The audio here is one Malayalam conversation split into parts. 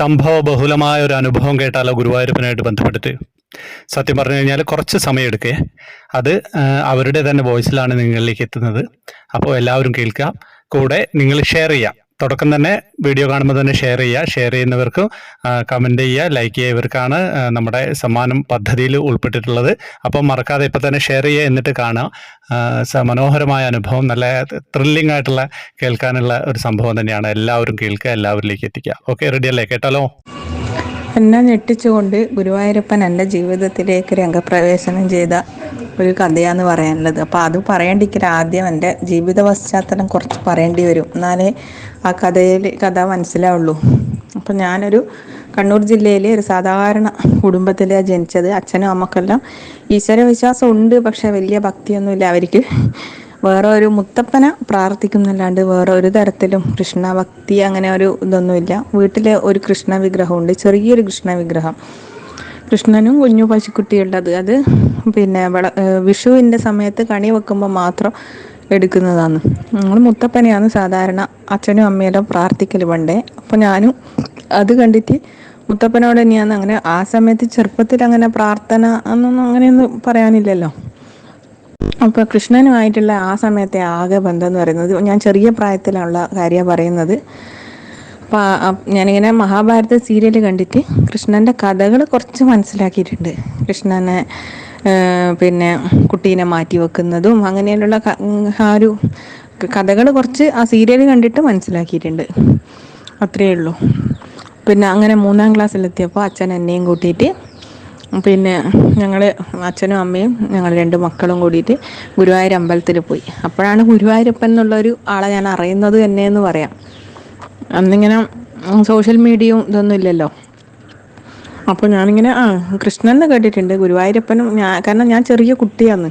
സംഭവ ബഹുലമായ ഒരു അനുഭവം കേട്ടാലോ ഗുരുവായൂരപ്പനായിട്ട് ബന്ധപ്പെടുത്തി സത്യം പറഞ്ഞു കഴിഞ്ഞാൽ കുറച്ച് സമയം എടുക്കേ അത് അവരുടെ തന്നെ വോയിസിലാണ് നിങ്ങളിലേക്ക് എത്തുന്നത്. അപ്പോൾ എല്ലാവരും കേൾക്കാം. കൂടെ നിങ്ങൾ ഷെയർ ചെയ്യാം. തുടക്കം തന്നെ വീഡിയോ കാണുമ്പോൾ തന്നെ ഷെയർ ചെയ്യുക. ഷെയർ ചെയ്യുന്നവർക്ക് കമന്റ് ചെയ്യുക. ലൈക്ക് ചെയ്യുക ഇവർക്കാണ് നമ്മുടെ സമ്മാനം പദ്ധതിയിൽ ഉൾപ്പെട്ടിട്ടുള്ളത്. അപ്പോൾ മറക്കാതെ ഇപ്പം തന്നെ ഷെയർ ചെയ്യുക എന്നിട്ട് കാണുക. മനോഹരമായ അനുഭവം നല്ല ത്രില്ലിംഗ് ആയിട്ടുള്ള കേൾക്കാനുള്ള ഒരു സംഭവം തന്നെയാണ്. എല്ലാവരും കേൾക്കുക എല്ലാവരിലേക്ക് എത്തിക്കുക. ഓക്കെ റെഡി അല്ലേ? കേട്ടാലോ? എന്നെ ഞെട്ടിച്ചുകൊണ്ട് ഗുരുവായൂരപ്പൻ എന്റെ ജീവിതത്തിലേക്ക് രംഗപ്രവേശനം ചെയ്ത ഒരു കഥയാന്ന് പറയാനുള്ളത്. അപ്പോൾ അത് പറയേണ്ടിക്കില്ല ആദ്യം എന്റെ ജീവിത പശ്ചാത്തലം കുറച്ച് പറയേണ്ടി വരും. എന്നാലേ ആ കഥയിൽ കഥ മനസ്സിലാവുള്ളൂ. അപ്പോൾ ഞാനൊരു കണ്ണൂർ ജില്ലയിലെ ഒരു സാധാരണ കുടുംബത്തിലാണ് ജനിച്ചത്. അച്ഛനും അമ്മക്കെല്ലാം ഈശ്വര വിശ്വാസം ഉണ്ട് പക്ഷെ വലിയ ഭക്തിയൊന്നുമില്ല. അവർക്ക് വേറെ ഒരു മുത്തപ്പന പ്രാർത്ഥിക്കുന്നല്ലാണ്ട് വേറെ ഒരു തരത്തിലും കൃഷ്ണ ഭക്തി അങ്ങനെ ഒരു ഇതൊന്നുമില്ല. വീട്ടിലെ ഒരു കൃഷ്ണ വിഗ്രഹമുണ്ട് ചെറിയൊരു കൃഷ്ണ വിഗ്രഹം കൃഷ്ണനും കുഞ്ഞു പശുക്കുട്ടിയുള്ളത്. അത് പിന്നെ വള വിഷുവിന്റെ സമയത്ത് കണി വെക്കുമ്പോൾ മാത്രം എടുക്കുന്നതാണ്. ഞങ്ങൾ മുത്തപ്പനെയാണ് സാധാരണ അച്ഛനും അമ്മയെല്ലാം പ്രാർത്ഥിക്കൽ പണ്ടേ. അപ്പോൾ ഞാനും അത് കണ്ടിട്ട് മുത്തപ്പനോട് തന്നെയാണ് അങ്ങനെ ആ സമയത്ത് ചെറുപ്പത്തിൽ അങ്ങനെ പ്രാർത്ഥന എന്നൊന്നും അങ്ങനെയൊന്നും പറയാനില്ലല്ലോ. അപ്പോൾ കൃഷ്ണനുമായിട്ടുള്ള ആ സമയത്തെ ആകെ ബന്ധം എന്ന് പറയുന്നത് ഞാൻ ചെറിയ പ്രായത്തിലുള്ള കാര്യമാണ് പറയുന്നത്. അപ്പോൾ ഞാനിങ്ങനെ മഹാഭാരത സീരിയൽ കണ്ടിട്ട് കൃഷ്ണന്റെ കഥകൾ കുറച്ച് മനസ്സിലാക്കിയിട്ടുണ്ട്. കൃഷ്ണനെ പിന്നെ കുട്ടീനെ മാറ്റി വെക്കുന്നതും അങ്ങനെയുള്ള ആ ഒരു കഥകൾ കുറച്ച് ആ സീരിയൽ കണ്ടിട്ട് മനസ്സിലാക്കിയിട്ടുണ്ട്. അത്രയേ ഉള്ളൂ. പിന്നെ അങ്ങനെ മൂന്നാം ക്ലാസ്സിലെത്തിയപ്പോൾ അച്ഛൻ എന്നെയും കൂട്ടിയിട്ട് പിന്നെ ഞങ്ങൾ അച്ഛനും അമ്മയും ഞങ്ങൾ രണ്ട് മക്കളും കൂടിയിട്ട് ഗുരുവായൂർ അമ്പലത്തിൽ പോയി. അപ്പോഴാണ് ഗുരുവായൂരപ്പൻ എന്നുള്ളൊരു ആളെ ഞാൻ അറിയുന്നത് തന്നെ എന്ന് പറയാം. അന്നിങ്ങനെ സോഷ്യൽ മീഡിയയും ഇതൊന്നും ഇല്ലല്ലോ. അപ്പോൾ ഞാനിങ്ങനെ ആ കൃഷ്ണൻ എന്ന് കേട്ടിട്ടുണ്ട് ഗുരുവായൂരപ്പനും ഞാൻ കാരണം ഞാൻ ചെറിയ കുട്ടിയാന്ന്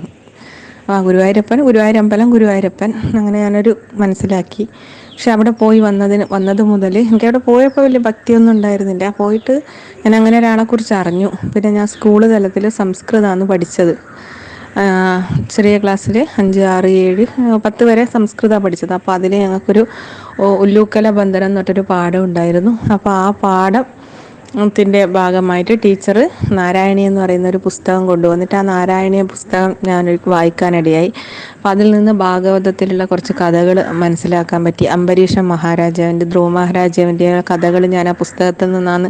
ആ ഗുരുവായൂരപ്പൻ ഗുരുവായൂരമ്പലം ഗുരുവായൂരപ്പൻ അങ്ങനെ ഞാനൊരു മനസ്സിലാക്കി. പക്ഷെ അവിടെ പോയി വന്നതിന് വന്നത് മുതൽ എനിക്ക് അവിടെ പോയപ്പോൾ വലിയ ഭക്തിയൊന്നും ഉണ്ടായിരുന്നില്ല. പോയിട്ട് ഞാൻ അങ്ങനെ ഒരാളെക്കുറിച്ച് അറിഞ്ഞു. പിന്നെ ഞാൻ സ്കൂൾ തലത്തിൽ സംസ്കൃതമാണ് പഠിച്ചത്. ചെറിയ ക്ലാസ്സിൽ അഞ്ച് ആറ് ഏഴ് പത്ത് വരെ സംസ്കൃതമാണ് പഠിച്ചത്. അപ്പോൾ അതിൽ ഞങ്ങൾക്കൊരു ഉല്ലൂക്കല ബന്ധനം എന്നിട്ടൊരു പാഠം ഉണ്ടായിരുന്നു. അപ്പോൾ ആ പാഠം ത്തിന്റെ ഭാഗമായിട്ട് ടീച്ചർ നാരായണി എന്ന് പറയുന്ന ഒരു പുസ്തകം കൊണ്ടുവന്നിട്ട് ആ നാരായണീയ പുസ്തകം ഞാൻ വായിക്കാനിടയായി. അപ്പം അതിൽ നിന്ന് ഭാഗവതത്തിലുള്ള കുറച്ച് കഥകൾ മനസ്സിലാക്കാൻ പറ്റി. അംബരീഷ മഹാരാജാവിന്റെ ധ്രുവ മഹാരാജാവിന്റെ കഥകൾ ഞാൻ ആ പുസ്തകത്തിൽ നിന്നാണ്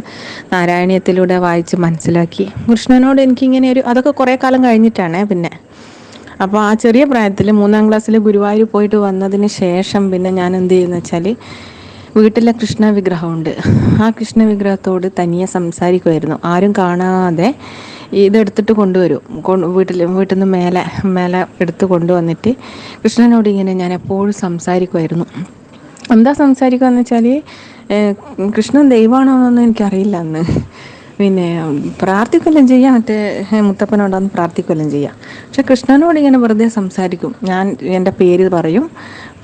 നാരായണീയത്തിലൂടെ വായിച്ച് മനസ്സിലാക്കി. കൃഷ്ണനോട് എനിക്കിങ്ങനെ ഒരു അതൊക്കെ കുറേ കാലം കഴിഞ്ഞിട്ടാണ് പിന്നെ. അപ്പോൾ ആ ചെറിയ പ്രായത്തിൽ മൂന്നാം ക്ലാസ്സിൽ ഗുരുവായൂർ പോയിട്ട് വന്നതിന് ശേഷം പിന്നെ ഞാൻ എന്ത് ചെയ്യുന്നു വെച്ചാൽ വീട്ടിലെ കൃഷ്ണ വിഗ്രഹമുണ്ട് ആ കൃഷ്ണ വിഗ്രഹത്തോട് തനിയെ സംസാരിക്കുമായിരുന്നു ആരും കാണാതെ ഇതെടുത്തിട്ട് കൊണ്ടുവരും. കൊണ്ട് വീട്ടിൽ വീട്ടിൽ നിന്ന് മേലെ മേലെ എടുത്ത് കൊണ്ടുവന്നിട്ട് കൃഷ്ണനോട് ഇങ്ങനെ ഞാൻ എപ്പോഴും സംസാരിക്കുമായിരുന്നു എന്താ സംസാരിക്കുക എന്ന് വെച്ചാൽ കൃഷ്ണൻ ദൈവമാണോ എന്നൊന്നും എനിക്കറിയില്ല അന്ന്. പിന്നെ പ്രാർത്ഥിക്കുകയെല്ലാം ചെയ്യാം. മറ്റേ മുത്തപ്പനോടാന്ന് പ്രാർത്ഥിക്കുകയെല്ലാം ചെയ്യാം. പക്ഷെ കൃഷ്ണനോട് ഇങ്ങനെ വെറുതെ സംസാരിക്കും. ഞാൻ എന്റെ പേര് പറയും.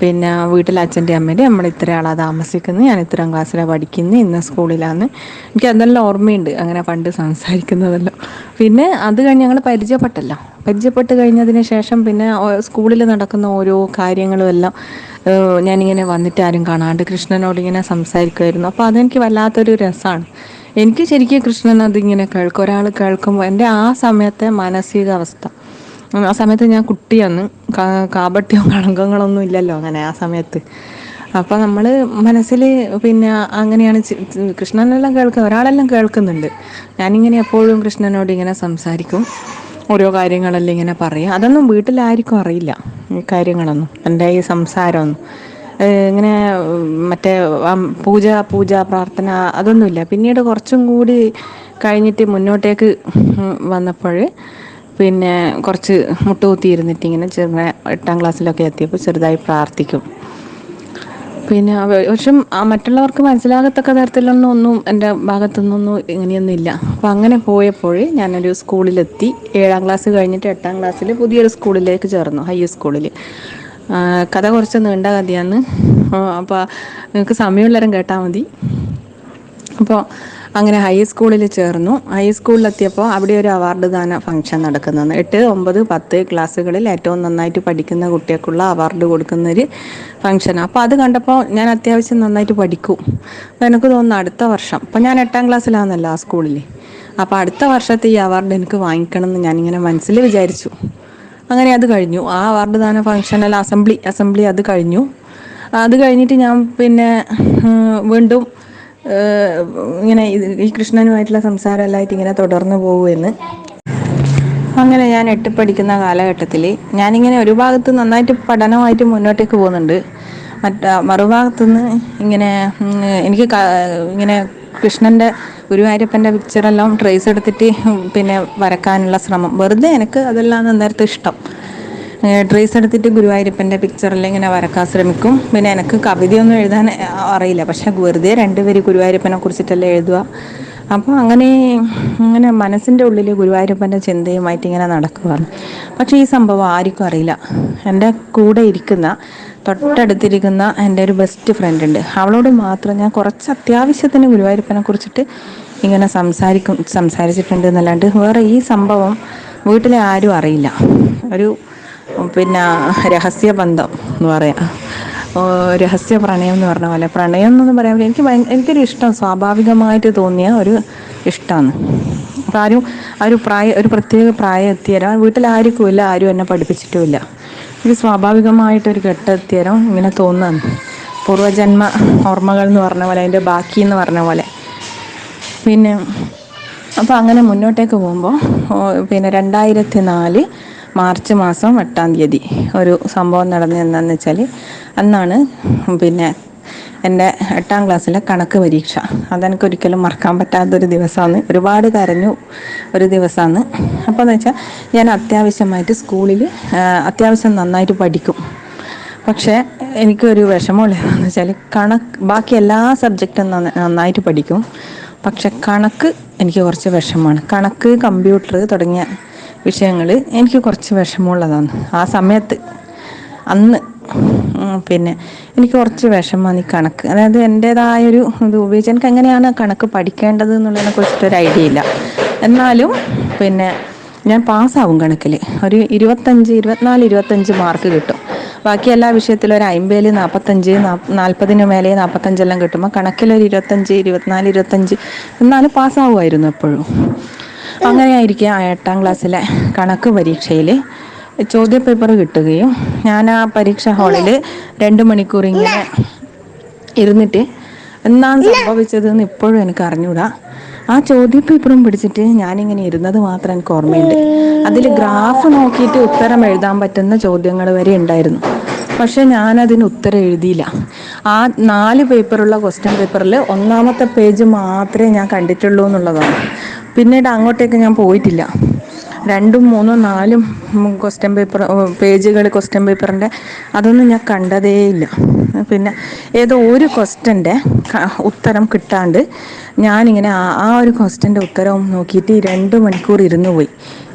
പിന്നെ വീട്ടിൽ അച്ഛന്റെ അമ്മേന്റെ നമ്മൾ ഇത്ര ആളാ താമസിക്കുന്നത്. ഞാൻ ഇത്രയും ക്ലാസ്സിലാണ് പഠിക്കുന്നത്. ഇന്ന സ്കൂളിലാന്ന്. എനിക്ക് അതെല്ലാം ഓർമ്മയുണ്ട്. അങ്ങനെ പണ്ട് സംസാരിക്കുന്നതല്ലോ. പിന്നെ അത് കഴിഞ്ഞ് ഞങ്ങൾ പരിചയപ്പെട്ടല്ലോ. പരിചയപ്പെട്ട് കഴിഞ്ഞതിന് ശേഷം പിന്നെ സ്കൂളിൽ നടക്കുന്ന ഓരോ കാര്യങ്ങളും എല്ലാം ഞാനിങ്ങനെ വന്നിട്ട് ആരും കാണാണ്ട് കൃഷ്ണനോട് ഇങ്ങനെ സംസാരിക്കുമായിരുന്നു അപ്പോൾ അതെനിക്ക് വല്ലാത്തൊരു രസമാണ് എനിക്ക് ശരിക്കും കൃഷ്ണൻ അതിങ്ങനെ കേൾക്കും. ഒരാൾ കേൾക്കുമ്പോൾ എന്റെ ആ സമയത്തെ മാനസികാവസ്ഥ. ആ സമയത്ത് ഞാൻ കുട്ടിയാണ്. കാപട്യവും കളങ്കങ്ങളൊന്നും ഇല്ലല്ലോ അങ്ങനെ ആ സമയത്ത്. അപ്പം നമ്മൾ മനസ്സിൽ പിന്നെ അങ്ങനെയാണ് കൃഷ്ണനെല്ലാം കേൾക്കുക ഒരാളെല്ലാം കേൾക്കുന്നുണ്ട്. ഞാനിങ്ങനെ എപ്പോഴും കൃഷ്ണനോട് ഇങ്ങനെ സംസാരിക്കും. ഓരോ കാര്യങ്ങളെല്ലാം ഇങ്ങനെ പറയും. അതൊന്നും വീട്ടിലാർക്കും അറിയില്ല. ഈ കാര്യങ്ങളൊന്നും. എന്റെ ഈ സംസാരമൊന്നും. ഇങ്ങനെ മറ്റേ പൂജ പൂജ പ്രാർത്ഥന അതൊന്നുമില്ല. പിന്നീട് കുറച്ചും കൂടി കഴിഞ്ഞിട്ട് മുന്നോട്ടേക്ക് വന്നപ്പോൾ പിന്നെ കുറച്ച് മുട്ടുകുത്തിയിരുന്നിട്ട് ഇങ്ങനെ ചെറുങ്ങനെ എട്ടാം ക്ലാസ്സിലൊക്കെ എത്തിയപ്പോൾ ചെറുതായി പ്രാർത്ഥിക്കും. പിന്നെ പക്ഷെ മറ്റുള്ളവർക്ക് മനസ്സിലാകത്തക്ക തരത്തിലൊന്നും ഒന്നും എന്റെ ഭാഗത്തുനിന്നൊന്നും ഇങ്ങനെയൊന്നും ഇല്ല അപ്പം അങ്ങനെ പോയപ്പോൾ ഞാനൊരു സ്കൂളിലെത്തി. ഏഴാം ക്ലാസ് കഴിഞ്ഞിട്ട് എട്ടാം ക്ലാസ്സിൽ പുതിയൊരു സ്കൂളിലേക്ക് ചേർന്നു ഹയർ സ്കൂളിൽ. കഥ കുറച്ച് നീണ്ട കഥയാണ്. അപ്പോൾ നിങ്ങൾക്ക് സമയമുള്ളവരും കേട്ടാൽ മതി. അപ്പോൾ അങ്ങനെ ഹൈസ്കൂളിൽ ചേർന്നു. ഹൈസ്കൂളിലെത്തിയപ്പോൾ അവിടെ ഒരു അവാർഡ് ദാന ഫംഗ്ഷൻ നടക്കുന്നതാണ് എട്ട് ഒമ്പത് പത്ത് ക്ലാസ്സുകളിൽ ഏറ്റവും നന്നായിട്ട് പഠിക്കുന്ന കുട്ടികൾക്കുള്ള അവാർഡ് കൊടുക്കുന്നൊരു ഫംഗ്ഷനാണ് അപ്പോൾ അത് കണ്ടപ്പോൾ ഞാൻ അത്യാവശ്യം നന്നായിട്ട് പഠിക്കും. അപ്പോൾ എനിക്ക് തോന്നുന്നു അടുത്ത വർഷം. അപ്പോൾ ഞാൻ എട്ടാം ക്ലാസ്സിലാണെന്നല്ലോ ആ സ്കൂളിൽ അപ്പോൾ അടുത്ത വർഷത്തെ ഈ അവാർഡ് എനിക്ക് വാങ്ങിക്കണം എന്ന് ഞാനിങ്ങനെ മനസ്സിൽ വിചാരിച്ചു. അങ്ങനെ അത് കഴിഞ്ഞു. ആ അവാർഡ് ദാന ഫംഗ്ഷനിൽ അസംബ്ലി അസംബ്ലി അത് കഴിഞ്ഞു. അത് കഴിഞ്ഞിട്ട് ഞാൻ പിന്നെ വീണ്ടും ഇങ്ങനെ ഈ കൃഷ്ണനുമായിട്ടുള്ള സംസാരമല്ലായിട്ട് ഇങ്ങനെ തുടർന്ന് പോകുമെന്ന് അങ്ങനെ ഞാൻ എട്ട് പഠിക്കുന്ന കാലഘട്ടത്തിൽ ഞാനിങ്ങനെ ഒരു ഭാഗത്ത് നന്നായിട്ട് പഠനമായിട്ട് മുന്നോട്ടേക്ക് പോകുന്നുണ്ട്. മറ്റ മറുഭാഗത്തുനിന്ന് ഇങ്ങനെ എനിക്ക് ഇങ്ങനെ കൃഷ്ണന്റെ ഗുരുവായൂരപ്പന്റെ പിക്ചറെല്ലാം ട്രേസ് എടുത്തിട്ട് പിന്നെ വരക്കാനുള്ള ശ്രമം. വെറുതെ എനിക്ക് അതെല്ലാം നേരത്തെ ഇഷ്ടം. ട്രേസ് എടുത്തിട്ട് ഗുരുവായൂരപ്പന്റെ പിക്ചറെല്ലാം ഇങ്ങനെ വരക്കാൻ ശ്രമിക്കും. പിന്നെ എനിക്ക് കവിതയൊന്നും എഴുതാൻ അറിയില്ല. പക്ഷെ വെറുതെ രണ്ടുപേര് ഗുരുവായൂരപ്പനെ കുറിച്ചിട്ടെല്ലാം എഴുതുക. അപ്പോൾ അങ്ങനെ ഇങ്ങനെ മനസ്സിന്റെ ഉള്ളിൽ ഗുരുവായൂരപ്പന്റെ ചിന്തയുമായിട്ട് ഇങ്ങനെ നടക്കുകയാണ് പക്ഷേ ഈ സംഭവം ആർക്കും അറിയില്ല. എന്റെ കൂടെ ഇരിക്കുന്ന തൊട്ടടുത്തിരിക്കുന്ന എന്റെ ഒരു ബെസ്റ്റ് ഫ്രണ്ട് ഉണ്ട്. അവളോട് മാത്രം ഞാൻ കുറച്ച് അത്യാവശ്യത്തിന് ഗുരുവായൂരപ്പനെ കുറിച്ചിട്ട് ഇങ്ങനെ സംസാരിക്കും സംസാരിച്ചിട്ടുണ്ട് എന്നല്ലാണ്ട് വേറെ ഈ സംഭവം വീട്ടിലെ ആരും അറിയില്ല. ഒരു പിന്നെ രഹസ്യ ബന്ധം എന്ന് പറയാം. രഹസ്യ പ്രണയം എന്ന് പറഞ്ഞ പോലെ. പ്രണയം എന്നൊന്നും പറയാൻ പറ്റില്ല. എനിക്ക് എനിക്കൊരു ഇഷ്ടം. സ്വാഭാവികമായിട്ട് തോന്നിയ ഒരു ഇഷ്ടമാണ് അപ്പം ആരും ആ ഒരു പ്രായ ഒരു പ്രത്യേക പ്രായം എത്തിയരാ ഇല്ല ആരും എന്നെ പഠിപ്പിച്ചിട്ടുമില്ല എനിക്ക് സ്വാഭാവികമായിട്ടൊരു ഘട്ടെത്തിയരം ഇങ്ങനെ തോന്നുന്നു പൂർവജന്മ ഓർമ്മകൾ എന്ന് പറഞ്ഞ പോലെ അതിന്റെ ബാക്കി എന്ന് പറഞ്ഞ പോലെ. പിന്നെ അപ്പോൾ അങ്ങനെ മുന്നോട്ടേക്ക് പോകുമ്പോൾ പിന്നെ രണ്ടായിരത്തി നാല് മാർച്ച് മാസം എട്ടാം തീയതി ഒരു സംഭവം നടന്നു എന്താണെന്ന് വെച്ചാൽ അന്നാണ് പിന്നെ എന്റെ എട്ടാം ക്ലാസ്സിലെ കണക്ക് പരീക്ഷ. അതെനിക്ക് ഒരിക്കലും മറക്കാൻ പറ്റാത്തൊരു ദിവസമാണ്. ഒരുപാട് കരഞ്ഞു ഒരു ദിവസമാണ്. അപ്പോൾ എന്ന് വെച്ചാൽ ഞാൻ അത്യാവശ്യമായിട്ട് സ്കൂളിൽ അത്യാവശ്യം നന്നായിട്ട് പഠിക്കും. പക്ഷേ എനിക്കൊരു വിഷമമുള്ളതെന്ന് വെച്ചാൽ കണക്ക് ബാക്കി എല്ലാ സബ്ജക്റ്റും നന്നായിട്ട് പഠിക്കും. പക്ഷെ കണക്ക് എനിക്ക് കുറച്ച് വിഷമമാണ്. കണക്ക് കമ്പ്യൂട്ടർ തുടങ്ങിയ വിഷയങ്ങൾ എനിക്ക് കുറച്ച് വിഷമമുള്ളതാണ്. ആ സമയത്ത് അന്ന് പിന്നെ എനിക്ക് കുറച്ച് വിഷമമാണ് ഈ കണക്ക്. അതായത് എന്റേതായൊരു ഇത് ഉപയോഗിച്ച് എനിക്ക് എങ്ങനെയാണ് കണക്ക് പഠിക്കേണ്ടത് എന്നുള്ളതിനെ കുറിച്ചിട്ടൊരു ഐഡിയ ഇല്ല. എന്നാലും പിന്നെ ഞാൻ പാസ്സാവും കണക്കിൽ ഒരു ഇരുപത്തഞ്ച് ഇരുപത്തിനാല് ഇരുപത്തഞ്ച് മാർക്ക് കിട്ടും. ബാക്കി എല്ലാ വിഷയത്തിലും ഒരു അമ്പതിൽ നാൽപ്പത്തഞ്ച് നാൽപ്പതിന് മേലെ നാൽപ്പത്തഞ്ചെല്ലാം കിട്ടുമ്പോൾ കണക്കിലൊരു ഇരുപത്തഞ്ച് ഇരുപത്തിനാല് ഇരുപത്തഞ്ച് എന്നാലും പാസ്സാവുമായിരുന്നു എപ്പോഴും. അങ്ങനെയായിരിക്കും ആ എട്ടാം ക്ലാസ്സിലെ കണക്ക് പരീക്ഷയിൽ ചോദ്യപേപ്പർ കിട്ടുകയും ഞാൻ ആ പരീക്ഷ ഹാളിൽ രണ്ട് മണിക്കൂർ ഇങ്ങനെ ഇരുന്നിട്ട് എന്താണ് സംഭവിച്ചതെന്ന് ഇപ്പോഴും എനിക്ക് അറിഞ്ഞൂടാ ആ ചോദ്യപേപ്പറും പിടിച്ചിട്ട് ഞാനിങ്ങനെ ഇരുന്നത് മാത്രം എനിക്ക് ഓർമ്മയുണ്ട്. അതിൽ ഗ്രാഫ് നോക്കിയിട്ട് ഉത്തരം എഴുതാൻ പറ്റുന്ന ചോദ്യങ്ങൾ വരെ ഉണ്ടായിരുന്നു. പക്ഷെ ഞാനതിന് ഉത്തരം എഴുതിയില്ല. ആ നാല് പേപ്പറുള്ള ക്വസ്റ്റ്യൻ പേപ്പറിൽ ഒന്നാമത്തെ പേജ് മാത്രമേ ഞാൻ കണ്ടിട്ടുള്ളൂ എന്നുള്ളതാണ്. പിന്നീട് അങ്ങോട്ടേക്ക് ഞാൻ പോയിട്ടില്ല. രണ്ടും മൂന്നും നാലും ക്വസ്റ്റ്യൻ പേപ്പർ പേജുകൾ ക്വസ്റ്റ്യൻ പേപ്പറിന്റെ അതൊന്നും ഞാൻ കണ്ടതേയില്ല പിന്നെ ഏതോ ഒരു ക്വസ്റ്റ്യന്റെ ഉത്തരം കിട്ടാണ്ട് ഞാനിങ്ങനെ ആ ഒരു ക്വസ്റ്റ്യന്റെ ഉത്തരവും നോക്കിയിട്ട് രണ്ട് മണിക്കൂർ ഇരുന്ന് പോയി.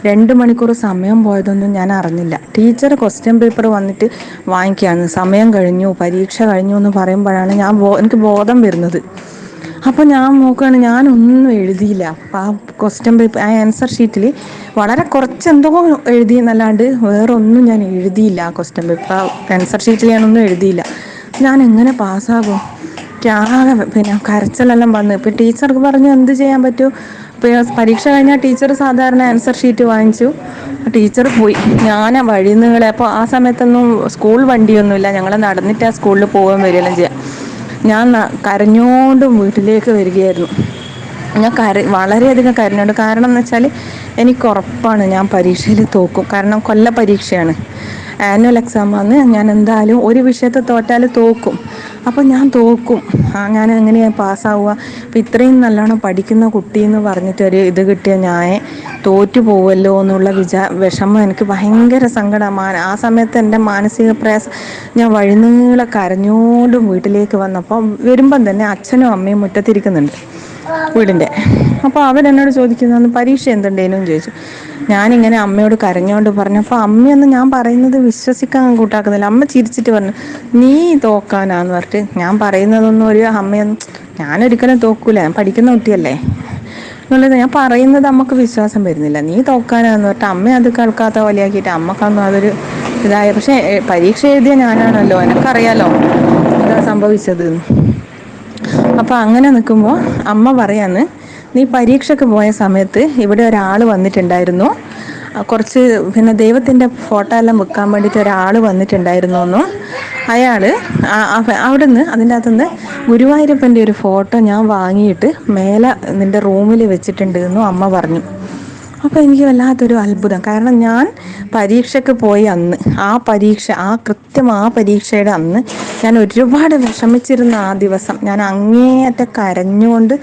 രണ്ട് മണിക്കൂർ സമയം പോയതൊന്നും ഞാൻ അറിഞ്ഞില്ല. ടീച്ചർ ക്വസ്റ്റ്യൻ പേപ്പർ വന്നിട്ട് വാങ്ങിക്കുകയാണ്. സമയം കഴിഞ്ഞു പരീക്ഷ കഴിഞ്ഞു എന്ന് പറയുമ്പോഴാണ് ഞാൻ എനിക്ക് ബോധം വരുന്നത്. അപ്പോൾ ഞാൻ നോക്കുകയാണ് ഞാനൊന്നും എഴുതിയില്ല. ആ ക്വസ്റ്റ്യൻ പേപ്പർ ആ ആൻസർ ഷീറ്റിൽ വളരെ കുറച്ച് എന്തോ എഴുതി എന്നല്ലാണ്ട് വേറെ ഒന്നും ഞാൻ എഴുതിയില്ല ആ ക്വസ്റ്റ്യൻ പേപ്പർ ആ ആൻസർ ഷീറ്റിൽ ഞാനൊന്നും എഴുതിയില്ല. ഞാൻ എങ്ങനെ പാസ്സാകും? ആകെ പിന്നെ കരച്ചിലെല്ലാം വന്നു. ഇപ്പം ടീച്ചർക്ക് പറഞ്ഞു എന്ത് ചെയ്യാൻ പറ്റും? ഇപ്പൊ പരീക്ഷ കഴിഞ്ഞാൽ ടീച്ചർ സാധാരണ ആൻസർ ഷീറ്റ് വാങ്ങിച്ചു. ടീച്ചർ പോയി. ഞാൻ വഴി നിങ്ങളെ അപ്പോൾ ആ സമയത്തൊന്നും സ്കൂൾ വണ്ടിയൊന്നുമില്ല. ഞങ്ങൾ നടന്നിട്ട് ആ സ്കൂളിൽ പോകാൻ വരികയെല്ലാം ചെയ്യാം. ഞാൻ കരഞ്ഞോണ്ടും വീട്ടിലേക്ക് വരികയായിരുന്നു. ഞാൻ കര വളരെയധികം കരഞ്ഞുണ്ട്. കാരണം എന്ന് വെച്ചാൽ എനിക്ക് ഉറപ്പാണ് ഞാൻ പരീക്ഷയിൽ തോക്കും. കാരണം കൊല്ല പരീക്ഷയാണ് ആനുവൽ എക്സാം എക്സാമാണ് ഞാൻ എന്തായാലും ഒരു വിഷയത്തെ തോറ്റാൽ തോക്കും. അപ്പോൾ ഞാൻ തോക്കും. ആ ഞാൻ എങ്ങനെയാണ് പാസ്സാവുക? അപ്പോൾ ഇത്രയും നല്ലോണം പഠിക്കുന്ന കുട്ടി എന്ന് പറഞ്ഞിട്ട് ഒരു ഇത് കിട്ടിയ ഞാൻ തോറ്റു പോവല്ലോ എന്നുള്ള വിചാ വിഷമം എനിക്ക് ഭയങ്കര സങ്കടമാണ് ആ സമയത്ത് എന്റെ മാനസിക പ്രയാസം. ഞാൻ വഴിനീളെ കരഞ്ഞോണ്ടും വീട്ടിലേക്ക് വന്നപ്പോൾ വരുമ്പം തന്നെ അച്ഛനും അമ്മയും മുറ്റത്തിരിക്കുന്നുണ്ട്. വീടിന്റെ. അപ്പോൾ അവൻ എന്നോട് ചോദിക്കുന്നത് പരീക്ഷ എന്തുണ്ടേനും ചോദിച്ചു. ഞാനിങ്ങനെ അമ്മയോട് കരഞ്ഞോണ്ട് പറഞ്ഞു അപ്പോൾ അമ്മയൊന്നും ഞാൻ പറയുന്നത് വിശ്വസിക്കാൻ കൂട്ടാക്കുന്നില്ല. അമ്മ ചിരിച്ചിട്ട് പറഞ്ഞു നീ തോക്കാനാന്ന് പറഞ്ഞിട്ട് ഞാൻ പറയുന്നതൊന്നും ഒരു അമ്മയൊന്നും ഞാനൊരിക്കലും തോക്കൂല. ഞാൻ പഠിക്കുന്ന കുട്ടിയല്ലേ. എന്നുള്ളത് ഞാൻ പറയുന്നത് അമ്മയ്ക്ക് വിശ്വാസം വരുന്നില്ല. നീ തോക്കാനാന്ന് പറഞ്ഞിട്ട് അമ്മ അത് കേൾക്കാത്ത പോലെയാക്കിയിട്ട് അമ്മക്കൊന്നും അതൊരു ഇതായ. പക്ഷേ പരീക്ഷ എഴുതിയ ഞാനാണല്ലോ. എനിക്കറിയാലോ എന്താ സംഭവിച്ചത്. അപ്പോൾ അങ്ങനെ നിൽക്കുമ്പോൾ അമ്മ പറയാന്ന് നീ പരീക്ഷയ്ക്ക് പോയ സമയത്ത് ഇവിടെ ഒരാൾ വന്നിട്ടുണ്ടായിരുന്നു. കുറച്ച് പിന്നെ ദൈവത്തിന്റെ ഫോട്ടോ എല്ലാം വെക്കാൻ വേണ്ടിയിട്ട് ഒരാൾ വന്നിട്ടുണ്ടായിരുന്നു എന്നും അയാൾ അവിടുന്ന് അതിന്റെ അകത്തുനിന്ന് ഗുരുവായൂരപ്പന്റെ ഒരു ഫോട്ടോ ഞാൻ വാങ്ങിയിട്ട് മേലെ നിന്റെ റൂമിൽ വെച്ചിട്ടുണ്ട് എന്നും അമ്മ പറഞ്ഞു. അപ്പോൾ എനിക്ക് വല്ലാത്തൊരു അത്ഭുതം. കാരണം ഞാൻ പരീക്ഷയ്ക്ക് പോയി അന്ന് ആ പരീക്ഷ ആ കൃത്യം ആ പരീക്ഷയുടെ അന്ന് ഞാൻ ഒരുപാട് വിഷമിച്ചിരുന്ന ആ ദിവസം. ഞാൻ അങ്ങേയറ്റം കരഞ്ഞുകൊണ്ട്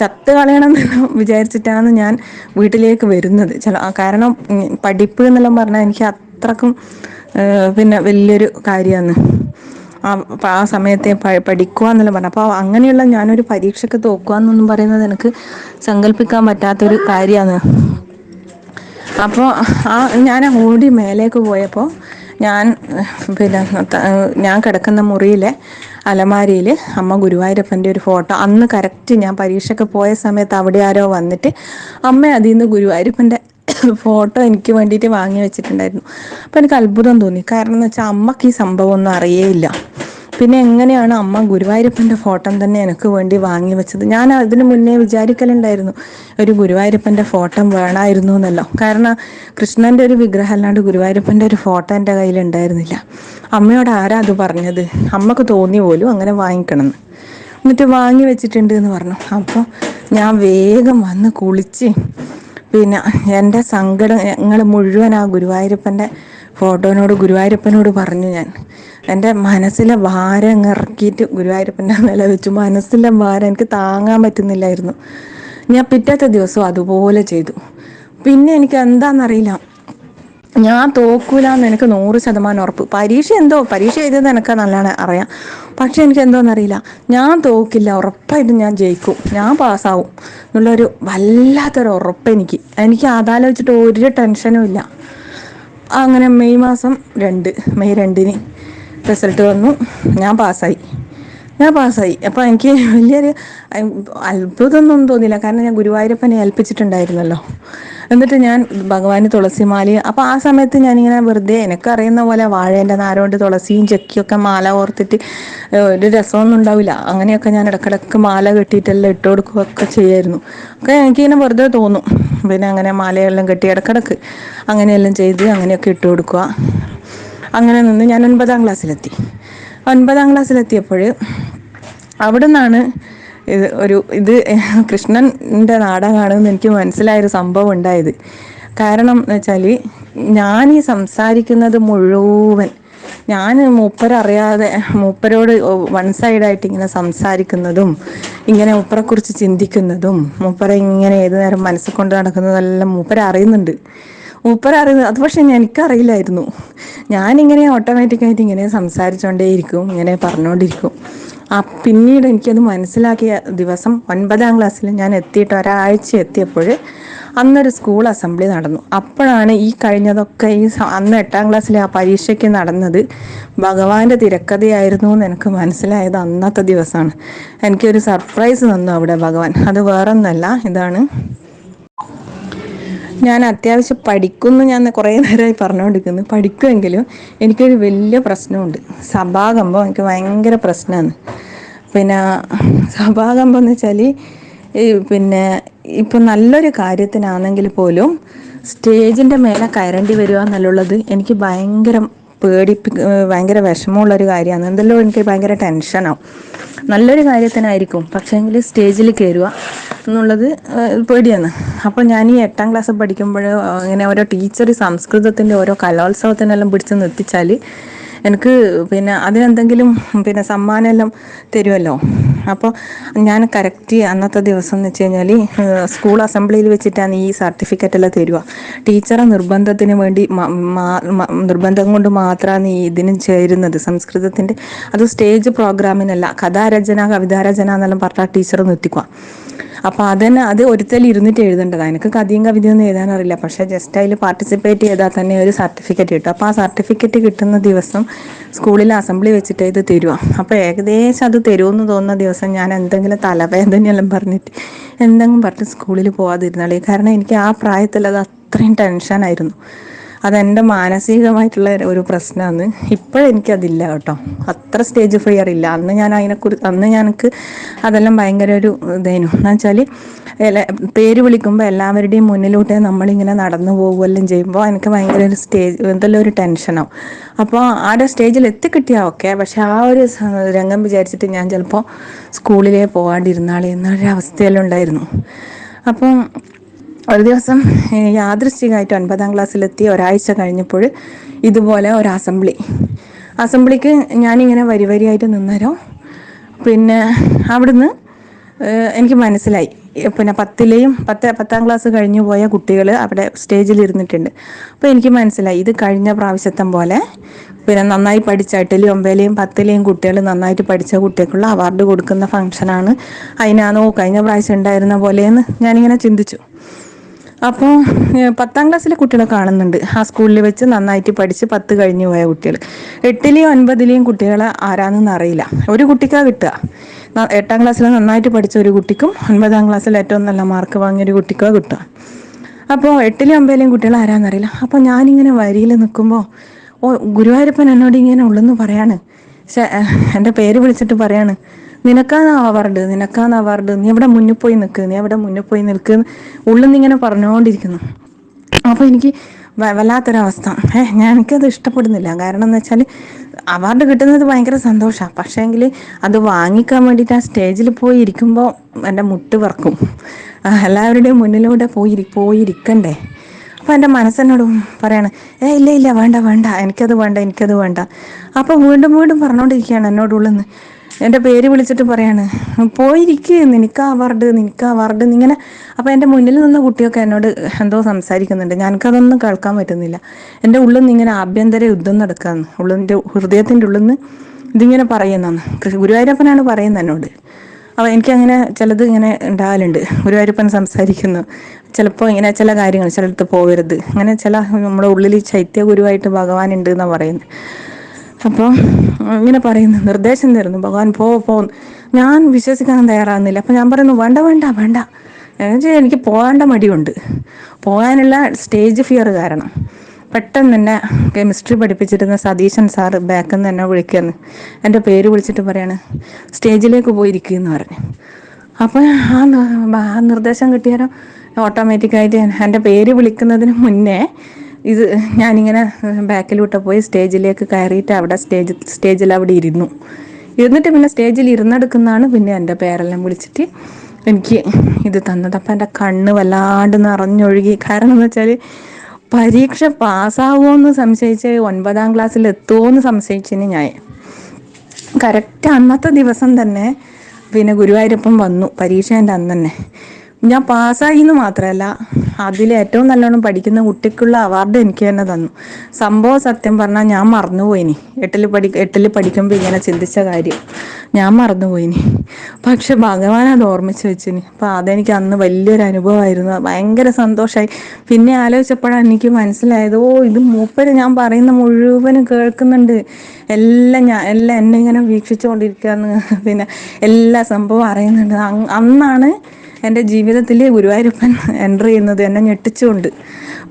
ചത്ത് കളയണമെന്ന് വിചാരിച്ചിട്ടാണ് ഞാൻ വീട്ടിലേക്ക് വരുന്നത്. ചില കാരണം പഠിപ്പ് എന്നെല്ലാം പറഞ്ഞാൽ എനിക്ക് അത്രക്കും പിന്നെ വലിയൊരു കാര്യമാണ് ആ ആ സമയത്തെ പഠിക്കുക എന്നെല്ലാം പറഞ്ഞു. അപ്പോൾ അങ്ങനെയുള്ള ഞാനൊരു പരീക്ഷയ്ക്ക് തോക്കുക എന്നൊന്നും പറയുന്നത് എനിക്ക് സങ്കല്പിക്കാൻ പറ്റാത്തൊരു കാര്യമാണ് അപ്പോൾ ആ ഞാൻ ഓടി മേലേക്ക് പോയപ്പോൾ ഞാൻ പിന്നെ ഞാൻ കിടക്കുന്ന മുറിയിലെ അലമാരിയിൽ അമ്മ ഗുരുവായൂരപ്പന്റെ ഒരു ഫോട്ടോ അന്ന് കറക്റ്റ് ഞാൻ പരീക്ഷയ്ക്ക് പോയ സമയത്ത് അവിടെ ആരോ വന്നിട്ട് അമ്മ അതിൽ നിന്ന് ഗുരുവായൂരപ്പന്റെ ഫോട്ടോ എനിക്ക് വേണ്ടിയിട്ട് വാങ്ങി വെച്ചിട്ടുണ്ടായിരുന്നു. അപ്പോൾ എനിക്ക് അത്ഭുതം തോന്നി. കാരണം എന്ന് വെച്ചാൽ അമ്മയ്ക്ക് ഈ സംഭവം ഒന്നും അറിയേയില്ല. പിന്നെ എങ്ങനെയാണ് അമ്മ ഗുരുവായൂരപ്പന്റെ ഫോട്ടോ തന്നെ എനിക്ക് വേണ്ടി വാങ്ങി വെച്ചത്? ഞാൻ അതിന് മുന്നേ വിചാരിക്കലുണ്ടായിരുന്നു ഒരു ഗുരുവായൂരപ്പന്റെ ഫോട്ടോ വേണമായിരുന്നു എന്നല്ലോ. കാരണം കൃഷ്ണന്റെ ഒരു വിഗ്രഹം അല്ലാണ്ട് ഗുരുവായൂരപ്പന്റെ ഒരു ഫോട്ടോ എന്റെ കയ്യിൽ ഉണ്ടായിരുന്നില്ല അമ്മയോട് ആരാ അത് പറഞ്ഞത്? അമ്മയ്ക്ക് തോന്നി പോലും അങ്ങനെ വാങ്ങിക്കണം എന്ന്. എന്നിട്ട് വാങ്ങി വെച്ചിട്ടുണ്ട് എന്ന് പറഞ്ഞു. അപ്പോൾ ഞാൻ വേഗം വന്ന് കുളിച്ച് പിന്നെ എന്റെ സങ്കടം ഞങ്ങൾ മുഴുവൻ ആ ഗുരുവായൂരപ്പന്റെ ഫോട്ടോനോട് ഗുരുവായൂരപ്പനോട് പറഞ്ഞു ഞാൻ. എന്റെ മനസ്സിലെ ഭാരം അങ്ങ് ഇറക്കിയിട്ട് ഗുരുവായൂരപ്പന്റെ നില വെച്ചു. മനസ്സിലെ ഭാരം എനിക്ക് താങ്ങാൻ പറ്റുന്നില്ലായിരുന്നു. ഞാൻ പിറ്റത്തെ ദിവസം അതുപോലെ ചെയ്തു. പിന്നെ എനിക്ക് എന്താണെന്നറിയില്ല ഞാൻ തോക്കൂലെന്ന് എനിക്ക് നൂറ് ശതമാനം ഉറപ്പ്. പരീക്ഷ എന്തോ? പരീക്ഷ എഴുതിയത് എനിക്ക് നല്ലോണം അറിയാം. പക്ഷെ എനിക്ക് എന്തോന്നറിയില്ല. ഞാൻ തോക്കില്ല. ഉറപ്പായിട്ടും ഞാൻ ജയിക്കും. ഞാൻ പാസ്സാവും. എന്നുള്ളൊരു വല്ലാത്തൊരു ഉറപ്പ് എനിക്ക്. എനിക്ക് അതാലോചിച്ചിട്ട് ഒരു ടെൻഷനും ഇല്ല. അങ്ങനെ മെയ് മാസം രണ്ട് മെയ് രണ്ടിന് റിസൾട്ട് വന്നു. ഞാൻ പാസ്സായി. ഞാൻ പാസ്സായി. അപ്പോൾ എനിക്ക് വലിയൊരു അത്ഭുതമൊന്നും തോന്നിയില്ല. കാരണം ഞാൻ ഗുരുവായൂരപ്പനെ ഏൽപ്പിച്ചിട്ടുണ്ടായിരുന്നല്ലോ. എന്നിട്ട് ഞാൻ ഭഗവാന് തുളസിമാല അപ്പോൾ ആ സമയത്ത് ഞാനിങ്ങനെ വെറുതെ എനിക്കറിയുന്ന പോലെ വാഴേന്റെ നാരോണ്ട് തുളസിയും ചെക്കിയൊക്കെ മാല ഓർത്തിട്ട് ഒരു രസമൊന്നും ഉണ്ടാവില്ല. അങ്ങനെയൊക്കെ ഞാൻ ഇടക്കിടക്ക് മാല കെട്ടിയിട്ടെല്ലാം ഇട്ട് കൊടുക്കുകയൊക്കെ ചെയ്യായിരുന്നു. ഒക്കെ എനിക്കിങ്ങനെ വെറുതെ തോന്നും. പിന്നെ അങ്ങനെ മാലയെല്ലാം കെട്ടി ഇടക്കിടക്ക് അങ്ങനെയെല്ലാം ചെയ്ത് അങ്ങനെയൊക്കെ ഇട്ട് കൊടുക്കുക. അങ്ങനെ നിന്ന് ഞാൻ ഒൻപതാം ക്ലാസ്സിലെത്തി. ഒൻപതാം ക്ലാസ്സിലെത്തിയപ്പോൾ അവിടെ നിന്നാണ് ഇത് ഒരു ഇത് കൃഷ്ണന്റെ നാടകമാണെന്ന് എനിക്ക് മനസ്സിലായൊരു സംഭവം ഉണ്ടായത്. കാരണം എന്ന് വെച്ചാൽ ഞാൻ ഈ സംസാരിക്കുന്നത് മുഴുവൻ ഞാൻ മൂപ്പരറിയാതെ മൂപ്പരോട് വൺ സൈഡായിട്ട് ഇങ്ങനെ സംസാരിക്കുന്നതും ഇങ്ങനെ മൂപ്പരെക്കുറിച്ച് ചിന്തിക്കുന്നതും മൂപ്പരെ ഇങ്ങനെ ഏത് നേരം മനസ്സിൽ കൊണ്ട് നടക്കുന്നതെല്ലാം മൂപ്പര അറിയുന്നുണ്ട് മൂപ്പര അറിയുന്നത് അത് പക്ഷെ എനിക്കറിയില്ലായിരുന്നു. ഞാനിങ്ങനെ ഓട്ടോമാറ്റിക്കായിട്ട് ഇങ്ങനെ സംസാരിച്ചുകൊണ്ടേയിരിക്കും ഇങ്ങനെ പറഞ്ഞുകൊണ്ടിരിക്കും ആ പിന്നീട് എനിക്കത് മനസ്സിലാക്കിയ ദിവസം ഒൻപതാം ക്ലാസ്സിൽ ഞാൻ എത്തിയിട്ട് ഒരാഴ്ച എത്തിയപ്പോൾ അന്നൊരു സ്കൂൾ അസംബ്ലി നടന്നു. അപ്പോഴാണ് ഈ കഴിഞ്ഞതൊക്കെ ഈ അന്ന് എട്ടാം ക്ലാസ്സിലെ ആ പരീക്ഷയ്ക്ക് നടന്നത് ഭഗവാന്റെ തിരക്കഥയായിരുന്നു എന്ന് എനിക്ക് മനസ്സിലായത് അന്നത്തെ ദിവസമാണ്. എനിക്കൊരു സർപ്രൈസ് തന്നു അവിടെ ഭഗവാൻ. അത് വേറൊന്നല്ല ഇതാണ് ഞാൻ അത്യാവശ്യം പഠിക്കുന്നു ഞാൻ കുറേ നേരമായി പറഞ്ഞുകൊണ്ടിരിക്കുന്നു. പഠിക്കുമെങ്കിലും എനിക്കൊരു വലിയ പ്രശ്നമുണ്ട്. സഭാകമ്പം എനിക്ക് ഭയങ്കര പ്രശ്നമാണ്. പിന്നെ സഭാകമ്പം എന്ന് വെച്ചാൽ പിന്നെ ഇപ്പം നല്ലൊരു കാര്യത്തിനാണെങ്കിൽ പോലും സ്റ്റേജിന്റെ മേലെ കയറേണ്ടി വരിക എന്നുള്ളത് എനിക്ക് ഭയങ്കര പേടിപ്പി ഭയങ്കര വിഷമമുള്ളൊരു കാര്യമാണ്. എന്തെല്ലോ എനിക്ക് ഭയങ്കര ടെൻഷനാവും നല്ലൊരു കാര്യത്തിനായിരിക്കും. പക്ഷേങ്കിൽ സ്റ്റേജിൽ കയറുക എന്നുള്ളത് പേടിയാണ്. അപ്പോൾ ഞാൻ ഈ എട്ടാം ക്ലാസ് പഠിക്കുമ്പോൾ ഇങ്ങനെ ഓരോ ടീച്ചർ സംസ്കൃതത്തിന്റെ ഓരോ കലോത്സവത്തിനെല്ലാം പിടിച്ച് നിർത്തിച്ചാൽ എനിക്ക് പിന്നെ അതിനെന്തെങ്കിലും പിന്നെ സമ്മാനമെല്ലാം തരുമല്ലോ. അപ്പോൾ ഞാൻ കറക്റ്റ് അന്നത്തെ ദിവസം എന്ന് വെച്ച് കഴിഞ്ഞാൽ സ്കൂൾ അസംബ്ലിയിൽ വെച്ചിട്ടാണ് ഈ സർട്ടിഫിക്കറ്റ് എല്ലാം തരുക. ടീച്ചറെ നിർബന്ധത്തിന് വേണ്ടി നിർബന്ധം കൊണ്ട് മാത്രമാണ് ഈ ഇതിന് ചേരുന്നത് സംസ്കൃതത്തിന്റെ അത് സ്റ്റേജ് പ്രോഗ്രാമിനല്ല കഥാരചന കവിതാരചന എന്നെല്ലാം പറഞ്ഞാൽ ടീച്ചർ നിർത്തിക്കുക. അപ്പോൾ അതന്നെ അത് ഒരുത്തൽ ഇരുന്നിട്ട് എഴുതേണ്ടതാണ് എനിക്ക് കഥയും കവിതയൊന്നും എഴുതാൻ അറിയില്ല. പക്ഷെ ജസ്റ്റ് അതിൽ പാർട്ടിസിപ്പേറ്റ് ചെയ്താൽ തന്നെ ഒരു സർട്ടിഫിക്കറ്റ് കിട്ടും. അപ്പോൾ ആ സർട്ടിഫിക്കറ്റ് കിട്ടുന്ന ദിവസം സ്കൂളിൽ അസംബ്ലി വെച്ചിട്ട് ഇത് തരുക അപ്പോൾ ഏകദേശം അത് തരുമെന്ന് തോന്നുന്ന ദിവസം ഞാൻ എന്തെങ്കിലും തലവേദനയെല്ലാം പറഞ്ഞിട്ട് എന്തെങ്കിലും പറഞ്ഞിട്ട് സ്കൂളിൽ പോകാതിരുന്നാളേ കാരണം എനിക്ക് ആ പ്രായത്തിൽ അത് അത്രയും ടെൻഷനായിരുന്നു അതെന്റെ മാനസികമായിട്ടുള്ള ഒരു പ്രശ്നമാണ് ഇപ്പോഴെനിക്കതില്ല കേട്ടോ. അത്ര സ്റ്റേജ് ഫിയർ ഇല്ല. അന്ന് ഞാൻ അതിനെക്കുറിച്ച് അന്ന് ഞങ്ങൾക്ക് അതെല്ലാം ഭയങ്കര ഒരു ഇതേനു. എന്ന് വെച്ചാൽ പേര് വിളിക്കുമ്പോൾ എല്ലാവരുടെയും മുന്നിലൂട്ടേ നമ്മളിങ്ങനെ നടന്നു പോകുമെല്ലാം ചെയ്യുമ്പോൾ എനിക്ക് ഭയങ്കര ഒരു സ്റ്റേജ് എന്തെല്ലാം ഒരു ടെൻഷനാവും അപ്പോൾ ആ ഒരു സ്റ്റേജിൽ എത്തിക്കിട്ടിയാൽ ഓക്കെ പക്ഷെ ആ ഒരു രംഗം വിചാരിച്ചിട്ട് ഞാൻ ചിലപ്പോൾ സ്കൂളിലേ പോകാണ്ടിരുന്നാളെ എന്നൊരു അവസ്ഥയെല്ലാം ഉണ്ടായിരുന്നു. അപ്പം ഒരു ദിവസം യാദൃശ്ചികമായിട്ട് ഒൻപതാം ക്ലാസ്സിലെത്തി ഒരാഴ്ച കഴിഞ്ഞപ്പോൾ ഇതുപോലെ ഒരു അസംബ്ലി. അസംബ്ലിക്ക് ഞാനിങ്ങനെ വരി വരിയായിട്ട് നിന്നേരം പിന്നെ അവിടുന്ന് എനിക്ക് മനസ്സിലായി. പിന്നെ പത്തിലെയും പത്ത് പത്താം ക്ലാസ് കഴിഞ്ഞു പോയ കുട്ടികൾ അവിടെ സ്റ്റേജിൽ ഇരുന്നിട്ടുണ്ട്. അപ്പോൾ എനിക്ക് മനസ്സിലായി ഇത് കഴിഞ്ഞ പ്രാവശ്യത്തെ പോലെ പിന്നെ നന്നായി പഠിച്ച എട്ടിലെയും ഒമ്പതിലെയും പത്തിലെയും കുട്ടികൾ നന്നായിട്ട് പഠിച്ച കുട്ടികൾക്കുള്ള അവാർഡ് കൊടുക്കുന്ന ഫംഗ്ഷനാണ്. അതിനാണോ കഴിഞ്ഞ പ്രാവശ്യം ഉണ്ടായിരുന്ന പോലെയെന്ന് ഞാനിങ്ങനെ ചിന്തിച്ചു. അപ്പോൾ പത്താം ക്ലാസ്സിലെ കുട്ടികളെ കാണുന്നുണ്ട്. ആ സ്കൂളിൽ വെച്ച് നന്നായിട്ട് പഠിച്ച് പത്ത് കഴിഞ്ഞു പോയ കുട്ടികൾ എട്ടിലെയും ഒൻപതിലെയും കുട്ടികളെ ആരാണെന്ന് അറിയില്ല. ഒരു കുട്ടിക്കാ കിട്ടുക. എട്ടാം ക്ലാസ്സിൽ നന്നായിട്ട് പഠിച്ച ഒരു കുട്ടിക്കും ഒൻപതാം ക്ലാസ്സിൽ ഏറ്റവും നല്ല മാർക്ക് വാങ്ങിയ ഒരു കുട്ടിക്കോ കിട്ടുക. അപ്പോൾ എട്ടിലെയും ഒമ്പതിലെയും കുട്ടികൾ ആരാന്നറിയില്ല അപ്പോൾ ഞാനിങ്ങനെ വരിയിൽ നിൽക്കുമ്പോൾ ഓ ഗുരുവായൂരപ്പൻ എന്നോട് ഇങ്ങനെ ഉള്ളെന്ന് പറയാണ്. എന്റെ പേര് വിളിച്ചിട്ട് പറയാണ്. നിനക്കാണ് അവാർഡ് നിനക്കാണ് അവാർഡ് നീ എവിടെ മുന്നിൽ പോയി നിൽക്ക്? നീ എവിടെ മുന്നിൽ പോയി നിൽക്ക്? ഉള്ളിൽ നിന്ന് ഇങ്ങനെ പറഞ്ഞുകൊണ്ടിരിക്കുന്നു അപ്പോൾ എനിക്ക് വല്ലാത്തൊരവസ്ഥ. ഏഹ് ഞാൻ എനിക്കത് ഇഷ്ടപ്പെടുന്നില്ല. കാരണം എന്ന് വെച്ചാൽ അവാർഡ് കിട്ടുന്നത് ഭയങ്കര സന്തോഷമാണ് പക്ഷേങ്കിൽ അത് വാങ്ങിക്കാൻ വേണ്ടിയിട്ട് ആ സ്റ്റേജിൽ പോയി ഇരിക്കുമ്പോൾ എന്റെ മുട്ട് വറക്കും. എല്ലാവരുടെയും മുന്നിലൂടെ പോയി പോയിരിക്കണ്ടേ? അപ്പം അപ്പോൾ എന്റെ മനസ്സെന്നോട് പറയാണ് ഏ ഇല്ല ഇല്ല വേണ്ട വേണ്ട. എനിക്കത് വേണ്ട എനിക്കത് വേണ്ട. അപ്പോൾ വീണ്ടും വീണ്ടും പറഞ്ഞുകൊണ്ടിരിക്കുകയാണ് എന്നോടുള്ളെന്ന്. എന്റെ പേര് വിളിച്ചിട്ട് പറയാണ് പോയിരിക്ക് നിനക്ക് അവാർഡ് നിനക്ക് അവാർഡ് എന്നിങ്ങനെ. അപ്പോൾ എന്റെ മുന്നിൽ നിന്ന കുട്ടിയൊക്കെ എന്നോട് എന്തോ സംസാരിക്കുന്നുണ്ട്. ഞാനക്കതൊന്നും കേൾക്കാൻ പറ്റുന്നില്ല. എന്റെ ഉള്ളിൽ നിന്ന് ഇങ്ങനെ ആഭ്യന്തര യുദ്ധം നടക്കാന്ന് ഉള്ളിന്റെ ഹൃദയത്തിന്റെ ഉള്ളിൽ നിന്ന് ഇതിങ്ങനെ പറയുന്നതാണ്. ഗുരുവായൂരപ്പനാണ് പറയുന്നത് എന്നോട്. അപ്പോൾ എനിക്കങ്ങനെ ചിലത് ഇങ്ങനെ ഉണ്ടാകലുണ്ട്. ഗുരുവായൂരപ്പൻ സംസാരിക്കുന്നു. ചിലപ്പോൾ ഇങ്ങനെ ചില കാര്യങ്ങൾ ചിലടത്ത് പോകരുത്. അങ്ങനെ ചില നമ്മുടെ ഉള്ളിൽ ചൈത്യ ഗുരുവായിട്ട് ഭഗവാൻ ഉണ്ട് എന്നാണ് പറയുന്നത്. അപ്പോൾ ഇങ്ങനെ പറയുന്നു നിർദ്ദേശം തരുന്നു ഭഗവാൻ പോ പോ. ഞാൻ വിശ്വസിക്കാൻ തയ്യാറാകുന്നില്ല. അപ്പോൾ ഞാൻ പറയുന്നു വേണ്ട വേണ്ട വേണ്ട. എന്നുവെച്ചാൽ എനിക്ക് പോകേണ്ട മടിയുണ്ട്. പോകാനുള്ള സ്റ്റേജ് ഫിയർ കാരണം. പെട്ടെന്ന് തന്നെ കെമിസ്ട്രി പഠിപ്പിച്ചിരുന്ന സതീശൻ സാറ് ബാക്കിൽ നിന്ന് എന്നെ വിളിക്കുന്നു എന്റെ പേര് വിളിച്ചിട്ട് പറയാണ് സ്റ്റേജിലേക്ക് പോയിരിക്കുമെന്ന് പറഞ്ഞു. അപ്പോൾ ആ നിർദ്ദേശം കിട്ടിയാലോ? ഓട്ടോമാറ്റിക്കായിട്ട് എന്റെ പേര് വിളിക്കുന്നതിന് മുന്നേ ഇത് ഞാനിങ്ങനെ ബാക്കിലോട്ട് പോയി സ്റ്റേജിലേക്ക് കയറിയിട്ട് അവിടെ സ്റ്റേജ് സ്റ്റേജിൽ അവിടെ ഇരുന്നു. ഇരുന്നിട്ട് പിന്നെ സ്റ്റേജിൽ ഇരുന്നെടുക്കുന്നതാണ് പിന്നെ എന്റെ പേരെല്ലാം വിളിച്ചിട്ട് എനിക്ക് ഇത് തന്നത്. അപ്പം എന്റെ കണ്ണ് വല്ലാണ്ട് നിറഞ്ഞൊഴുകി. കാരണം എന്ന് വെച്ചാൽ പരീക്ഷ പാസ്സാവുമോ എന്ന് സംശയിച്ച് ഒൻപതാം ക്ലാസ്സിൽ എത്തുമോ എന്ന് സംശയിച്ചിന് ഞാൻ. കറക്റ്റ് അന്നത്തെ ദിവസം തന്നെ പിന്നെ ഗുരുവായൂരപ്പം വന്നു. പരീക്ഷേന്റെ അന്ന് തന്നെ. ഞാൻ പാസ്സായി എന്ന് മാത്രമല്ല അതിൽ ഏറ്റവും നല്ലോണം പഠിക്കുന്ന കുട്ടിക്കുള്ള അവാർഡ് എനിക്ക് തന്നെ തന്നു. സംഭവം സത്യം പറഞ്ഞാൽ ഞാൻ മറന്നുപോയിനി. എട്ടിൽ പഠി എട്ടിൽ പഠിക്കുമ്പോൾ ഇങ്ങനെ ചിന്തിച്ച കാര്യം. ഞാൻ മറന്നുപോയിനി. പക്ഷെ ഭഗവാൻ അത് ഓർമ്മിച്ച് വെച്ചിനി. അപ്പം അതെനിക്ക് അന്ന് വലിയൊരു അനുഭവമായിരുന്നു. ഭയങ്കര സന്തോഷമായി പിന്നെ ആലോചിച്ചപ്പോഴാണ് എനിക്ക് മനസ്സിലായത് ഓ ഇത് മൂപ്പര് ഞാൻ പറയുന്ന മുഴുവനും കേൾക്കുന്നുണ്ട്. എല്ലാം ഞാൻ എല്ലാം എന്നെ ഇങ്ങനെ വീക്ഷിച്ചുകൊണ്ടിരിക്കുകയെന്ന് പിന്നെ എല്ലാ സംഭവം അറിയുന്നുണ്ട്. അന്നാണ് എന്റെ ജീവിതത്തിൽ ഗുരുവായൂരപ്പൻ എന്റർ ചെയ്യുന്നത് എന്നെ ഞെട്ടിച്ചുകൊണ്ട്.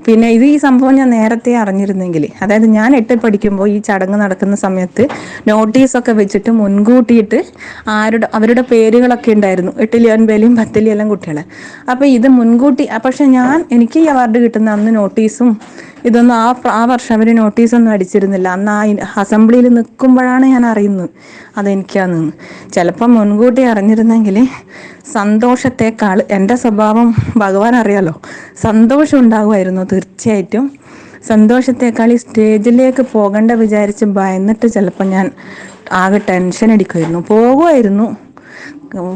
പിന്നെ ഇത് ഈ സംഭവം ഞാൻ നേരത്തെ അറിഞ്ഞിരുന്നെങ്കിൽ അതായത് ഞാൻ എട്ടിൽ പഠിക്കുമ്പോൾ ഈ ചടങ്ങ് നടക്കുന്ന സമയത്ത് നോട്ടീസൊക്കെ വെച്ചിട്ട് മുൻകൂട്ടിയിട്ട് ആരുടെ അവരുടെ പേരുകളൊക്കെ ഉണ്ടായിരുന്നു. എട്ടിലി ഒൻപതിലും പത്തിലി എല്ലാം കുട്ടികളെ. അപ്പോൾ ഇത് മുൻകൂട്ടി പക്ഷെ ഞാൻ എനിക്ക് ഈ അവാർഡ് കിട്ടുന്ന അന്ന് നോട്ടീസും ഇതൊന്നും ആ ആ വർഷം അവർ നോട്ടീസൊന്നും അടിച്ചിരുന്നില്ല. അന്ന് ആ അസംബ്ലിയിൽ നിൽക്കുമ്പോഴാണ് ഞാൻ അറിയുന്നത്. അതെനിക്കാന്ന് ചിലപ്പം മുൻകൂട്ടി അറിഞ്ഞിരുന്നെങ്കിൽ സന്തോഷത്തെക്കാൾ എന്റെ സ്വഭാവം ഭഗവാൻ അറിയാലോ. സന്തോഷം ഉണ്ടാകുമായിരുന്നു തീർച്ചയായിട്ടും. സന്തോഷത്തെക്കാൾ ഈ സ്റ്റേജിലേക്ക് പോകണ്ട വിചാരിച്ച് ഭയന്നിട്ട് ചിലപ്പോൾ ഞാൻ ആകെ ടെൻഷൻ അടിക്കുമായിരുന്നു. പോകുമായിരുന്നു.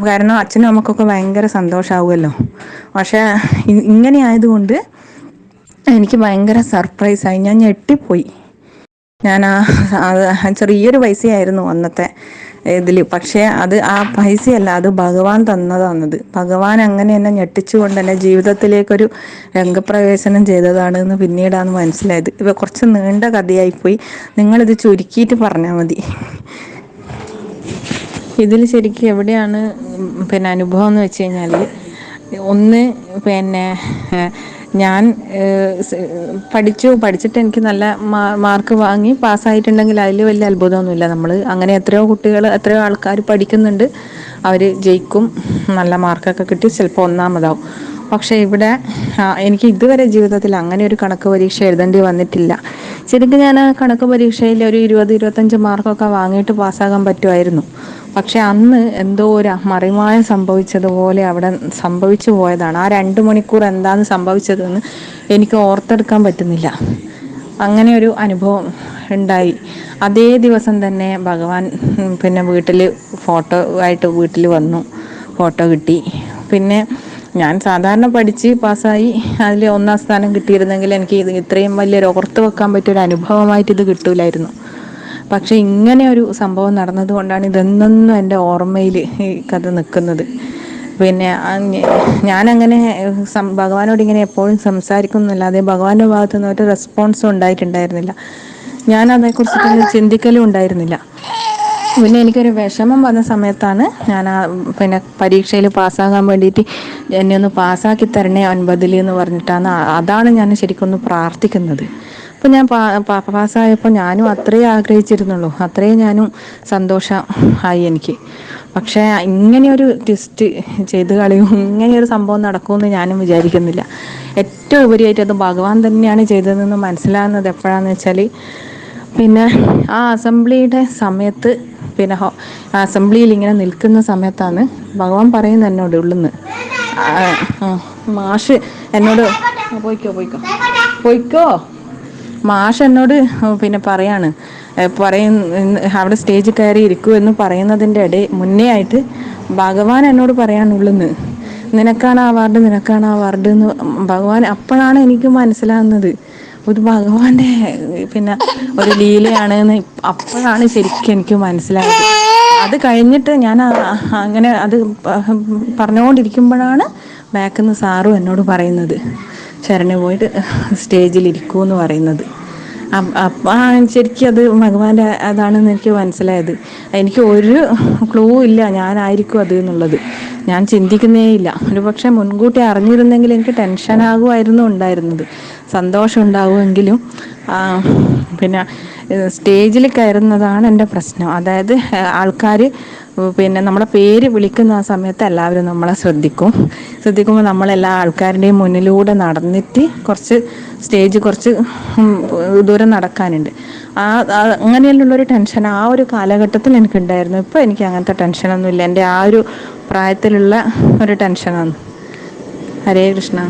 കാരണം അച്ഛനും അമ്മക്കൊക്കെ ഭയങ്കര സന്തോഷമാവുമല്ലോ പക്ഷേ ഇങ്ങനെ ആയതുകൊണ്ട് എനിക്ക് ഭയങ്കര സർപ്രൈസായി ഞാൻ ഞെട്ടിപ്പോയി. ഞാൻ ആ ചെറിയൊരു പൈസയായിരുന്നു അന്നത്തെ ഇതിൽ പക്ഷേ അത് ആ പൈസയല്ല അത് ഭഗവാൻ തന്നതാണത്. ഭഗവാൻ അങ്ങനെ എന്നെ ഞെട്ടിച്ചുകൊണ്ട് എന്റെ ജീവിതത്തിലേക്കൊരു രംഗപ്രവേശനം ചെയ്തതാണ് എന്ന് പിന്നീടാണ് മനസ്സിലായത്. ഇവ കുറച്ച് നീണ്ട കഥയായിപ്പോയി. നിങ്ങളിത് ചുരുക്കിയിട്ട് പറഞ്ഞാൽ മതി. ഇതിൽ ശരിക്കും എവിടെയാണ് പിന്നെ അനുഭവം എന്ന് വെച്ച് കഴിഞ്ഞാൽ ഒന്ന് പിന്നെ ഞാൻ പഠിച്ചു പഠിച്ചിട്ട് എനിക്ക് നല്ല മാർക്ക് വാങ്ങി പാസ്സായിട്ടുണ്ടെങ്കിൽ അതിൽ വലിയ അത്ഭുതമൊന്നുമില്ല. നമ്മൾ അങ്ങനെ എത്രയോ കുട്ടികൾ എത്രയോ ആൾക്കാർ പഠിക്കുന്നുണ്ട്. അവർ ജയിക്കും. നല്ല മാർക്കൊക്കെ കിട്ടി. ചിലപ്പോൾ ഒന്നാമതാവും. പക്ഷേ ഇവിടെ എനിക്ക് ഇതുവരെ ജീവിതത്തിൽ അങ്ങനെ ഒരു കണക്ക് പരീക്ഷ എഴുതേണ്ടി വന്നിട്ടില്ല. ശരിക്കും ഞാൻ ആ കണക്ക് പരീക്ഷയിൽ ഒരു ഇരുപത് ഇരുപത്തഞ്ച് മാർക്കൊക്കെ വാങ്ങിയിട്ട് പാസ്സാകാൻ പറ്റുമായിരുന്നു. പക്ഷെ അന്ന് എന്തോ ഒരു മറിമായം സംഭവിച്ചതുപോലെ അവിടെ സംഭവിച്ചു പോയതാണ്. ആ രണ്ട് മണിക്കൂർ എന്താണ് സംഭവിച്ചതെന്ന് എനിക്ക് ഓർത്തെടുക്കാൻ പറ്റുന്നില്ല. അങ്ങനെ ഒരു അനുഭവം ഉണ്ടായി. അതേ ദിവസം തന്നെ ഭഗവാൻ പിന്നെ വീട്ടിൽ ഫോട്ടോ ആയിട്ട് വീട്ടിൽ വന്നു. ഫോട്ടോ കിട്ടി. പിന്നെ ഞാൻ സാധാരണ പഠിച്ച് പാസ്സായി. അതിൽ ഒന്നാം സ്ഥാനം കിട്ടിയിരുന്നെങ്കിൽ എനിക്ക് ഇത് ഇത്രയും വലിയൊരു ഓർത്ത് വെക്കാൻ പറ്റിയൊരു അനുഭവമായിട്ട് ഇത് കിട്ടൂലായിരുന്നു. പക്ഷെ ഇങ്ങനെ ഒരു സംഭവം നടന്നതുകൊണ്ടാണ് ഇതെന്നൊന്നും എന്റെ ഓർമ്മയിൽ ഈ കഥ നിൽക്കുന്നത്. പിന്നെ ഞാനങ്ങനെ ഭഗവാനോട് ഇങ്ങനെ എപ്പോഴും സംസാരിക്കുന്നല്ലാതെ ഭഗവാന്റെ ഭാഗത്തു നിന്ന് ഒരു റെസ്പോൺസും ഉണ്ടായിട്ടുണ്ടായിരുന്നില്ല. ഞാൻ അതേക്കുറിച്ചിട്ടൊന്നും ചിന്തിക്കലും ഉണ്ടായിരുന്നില്ല. പിന്നെ എനിക്കൊരു വിഷമം വന്ന സമയത്താണ് ഞാൻ ആ പിന്നെ പരീക്ഷയിൽ പാസ്സാകാൻ വേണ്ടിയിട്ട് എന്നെ ഒന്ന് പാസ്സാക്കി തരണേ ഒൻപതിൽ എന്ന് പറഞ്ഞിട്ടാണ്. അതാണ് ഞാൻ ശരിക്കും ഒന്ന് പ്രാർത്ഥിക്കുന്നത്. അപ്പോൾ ഞാൻ പാസ്സായപ്പോൾ ഞാനും അത്രയും ആഗ്രഹിച്ചിരുന്നുള്ളൂ. അത്രയും ഞാനും സന്തോഷം ആയി എനിക്ക്. പക്ഷേ ഇങ്ങനെയൊരു ട്വിസ്റ്റ് ചെയ്ത് കളിയും ഇങ്ങനെയൊരു സംഭവം നടക്കുമെന്ന് ഞാനും വിചാരിക്കുന്നില്ല. ഏറ്റവും ഉപരിയായിട്ട് അത് ഭഗവാൻ തന്നെയാണ് ചെയ്തതെന്ന് മനസ്സിലാകുന്നത് എപ്പോഴാണെന്ന് വെച്ചാൽ പിന്നെ ആ അസംബ്ലിയുടെ സമയത്ത് പിന്നെ അസംബ്ലിയിൽ ഇങ്ങനെ നിൽക്കുന്ന സമയത്താണ് ഭഗവാൻ പറയുന്നത് എന്നോട് ഉള്ളിന്ന്. മാഷ് എന്നോട് "ആ, പോയിക്കോ പോയിക്കോ. പോയിക്കോ. മാഷ് എന്നോട് പിന്നെ പറയാണ്. പറയും അവിടെ സ്റ്റേജിൽ കയറി ഇരിക്കൂ എന്ന് പറയുന്നതിന്റെ ഇടയിൽ മുന്നേ ആയിട്ട് ഭഗവാൻ എന്നോട് പറയാനുള്ളെന്ന്. നിനക്കാണ് അവാർഡ് നിനക്കാണ് അവാർഡ് എന്ന് ഭഗവാൻ അപ്പോഴാണ് എനിക്ക് മനസ്സിലാകുന്നത്. ഒരു ഭഗവാന്റെ പിന്നെ ഒരു ലീലയാണ് എന്ന് അപ്പോഴാണ് ശരിക്കും എനിക്ക് മനസ്സിലായത്. അത് കഴിഞ്ഞിട്ട് ഞാൻ അങ്ങനെ അത് പറഞ്ഞുകൊണ്ടിരിക്കുമ്പോഴാണ് ബാക്കിൽ നിന്ന് സാറും എന്നോട് പറയുന്നത്. ശരണ പോയിട്ട് സ്റ്റേജിൽ ഇരിക്കൂ എന്ന് പറയുന്നത്. അപ്പം ശരിക്കും അത് ഭഗവാന്റെ അതാണെന്ന് എനിക്ക് മനസ്സിലായത്. എനിക്ക് ഒരു ക്ലൂ ഇല്ല ഞാനായിരിക്കും അത് എന്നുള്ളത്. ഞാൻ ചിന്തിക്കുന്നേ ഇല്ല. ഒരു പക്ഷേ മുൻകൂട്ടി അറിഞ്ഞിരുന്നെങ്കിൽ എനിക്ക് ടെൻഷൻ ടെൻഷനാകുമായിരുന്നു ഉണ്ടായിരുന്നത്. സന്തോഷം ഉണ്ടാവുമെങ്കിലും പിന്നെ സ്റ്റേജിൽ കയറുന്നതാണ് എന്റെ പ്രശ്നം. അതായത് ആൾക്കാർ പിന്നെ നമ്മളെ പേര് വിളിക്കുന്ന ആ സമയത്ത് എല്ലാവരും നമ്മളെ ശ്രദ്ധിക്കും. ശ്രദ്ധിക്കുമ്പോൾ നമ്മളെല്ലാ ആൾക്കാരുടെയും മുന്നിലൂടെ നടന്നിട്ട് കുറച്ച് സ്റ്റേജ് കുറച്ച് ദൂരം നടക്കാനുണ്ട്. ആ അങ്ങനെയുള്ളൊരു ടെൻഷൻ ആ ഒരു കാലഘട്ടത്തിൽ എനിക്കുണ്ടായിരുന്നു. ഇപ്പോൾ എനിക്ക് അങ്ങനത്തെ ടെൻഷനൊന്നുമില്ല എന്റെ ആ ഒരു പ്രായത്തിലുള്ള ഒരു ടെൻഷനാണ്. ഹരേ കൃഷ്ണ.